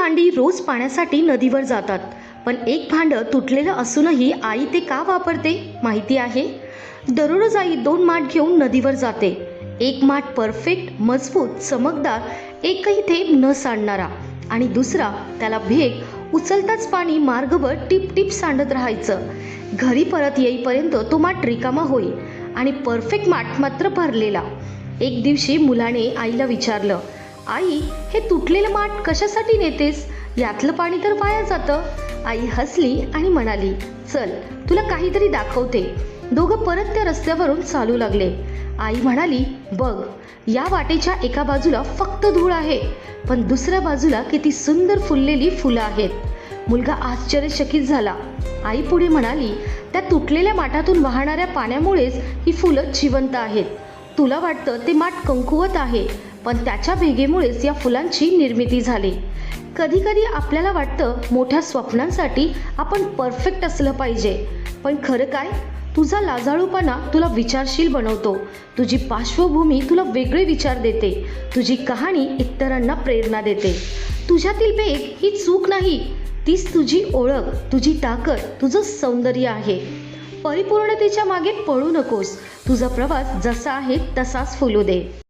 भांडी रोज पाण्यासाठी नदीवर जातात. पण एक भांडं तुटलेलं असूनही आई ते का वापरते माहिती आहे? दररोज आई दोन माठ घेऊन नदीवर जाते. एक माठ परफेक्ट मजबूत चमकदार एकही थेंब न सांडणारा. आणि दुसरा त्याला भेग उचलताच पाणी मार्गभर टिप टिप सांडत राहायचं. घरी परत येईपर्यंत तो माठ रिकामा होईल. आणि परफेक्ट माठ मात्र भरलेला. एक दिवशी मुलाने आईला विचारलं आई हे तुटलेलं माठ कशासाठी नेतेस? यातलं पाणी तर वाया जातं. आई हसली आणि म्हणाली चल तुला काहीतरी दाखवते. दोघं परत त्या रस्त्यावरून चालू लागले. आई म्हणाली बघ या वाटेच्या एका बाजूला फक्त धूळ आहे पण दुसऱ्या बाजूला किती सुंदर फुललेली फुलं आहेत. मुलगा आश्चर्यचकित झाला. आई पुढे म्हणाली त्या तुटलेल्या माठातून वाहणाऱ्या पाण्यामुळेच ही फुलं जिवंत आहेत. तुला वाटतं ते माठ कंकुवत आहे पण त्याच्या भेगेमुळेच या फुलांची निर्मिती झाली. कधी कधी आपल्याला वाटतं मोठ्या स्वप्नांसाठी आपण परफेक्ट असलं पाहिजे. पण खरं काय? तुझा लाजाळूपणा तुला विचारशील बनवतो. तुझी पार्श्वभूमी तुला वेगळे विचार देते. तुझी कहाणी इतरांना प्रेरणा देते. तुझ्यातील वेग ही चूक नाही. तीच तुझी ओळख तुझी ताकद तुझं सौंदर्य आहे. परिपूर्णतेच्या मागे पळू नकोस. तुझा प्रवास जसा आहे तसाच फुलू दे.